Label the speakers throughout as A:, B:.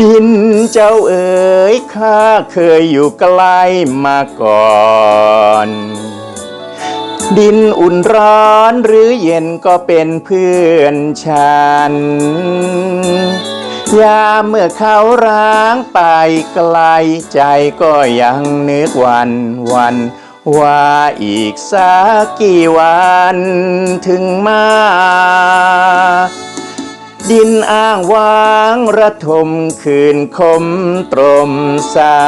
A: ดินเจ้าเอ๋ยข้าเคยอยู่ใกล้มาก่อนดินอุ่นร้อนหรือเย็นก็เป็นเพื่อนฉัน ยามเมื่อเขาร้างไปไกลใจก็ยังนึกวันวัน ว่าอีกสักกี่วันถึงมา ดินอ้างว้างระทมคืนคมตรมเศร้า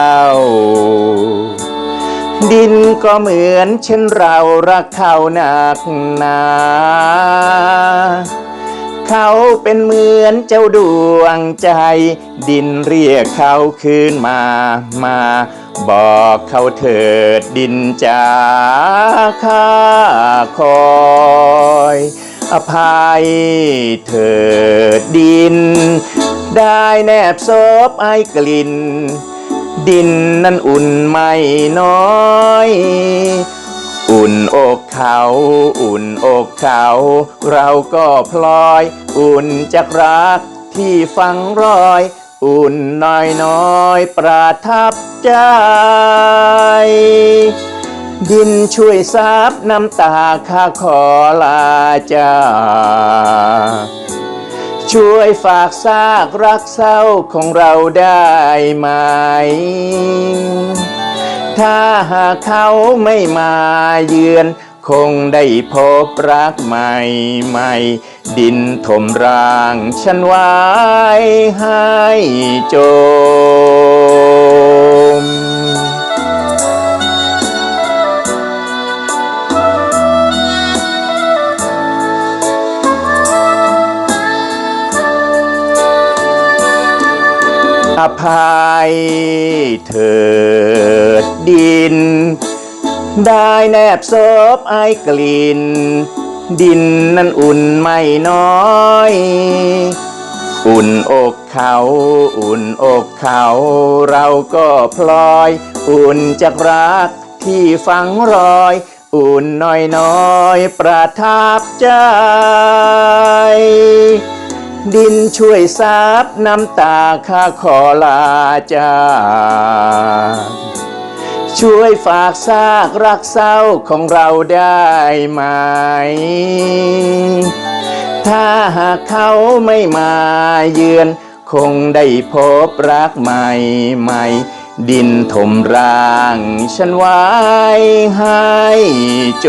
A: ดินก็เหมือนเช่นเรารักเขาหนักหนาเขาเป็นเหมือนเจ้าดวงใจ ดินเรียกเขาคืนมามา บอกเขาเถิดดินจาข้าคอย อภัยเถิดดิน ได้แนบซบไอกลิ่น ดินนั้นอุ่นไม่น้อย อุ่นอกเขาอุ่นอกเขา เราก็พลอย อุ่นจากรักที่ฟังรอย อุ่นน้อยน้อยประทับใจ ดินช่วยซับน้ำตาข้าขอลาจาช่วยฝากซากรักเศร้าของเราได้ไหม ถ้าหากเขาไม่มาเยือน คงได้พบรักใหม่ใหม่ ดินถมร่างฉันไว้ให้จ ภัยเถิดดิน ได้แนบซบไอกลิ่น ดินนั้นอุ่นไม่น้อย อุ่นอกเขาอุ่นอกเขาเราก็พลอย อุ่นจากรักที่ฝังรอย อุ่นน้อยน้อยประทับใจ ดินช่วยซับน้ำตาข้าขอลาจาช่วยฝากซากรักเศร้าของเราได้ไหม ถ้าหากเขาไม่มาเยือน คงได้พบรักใหม่ใหม่ ดินถมร่างฉันไว้ให้จ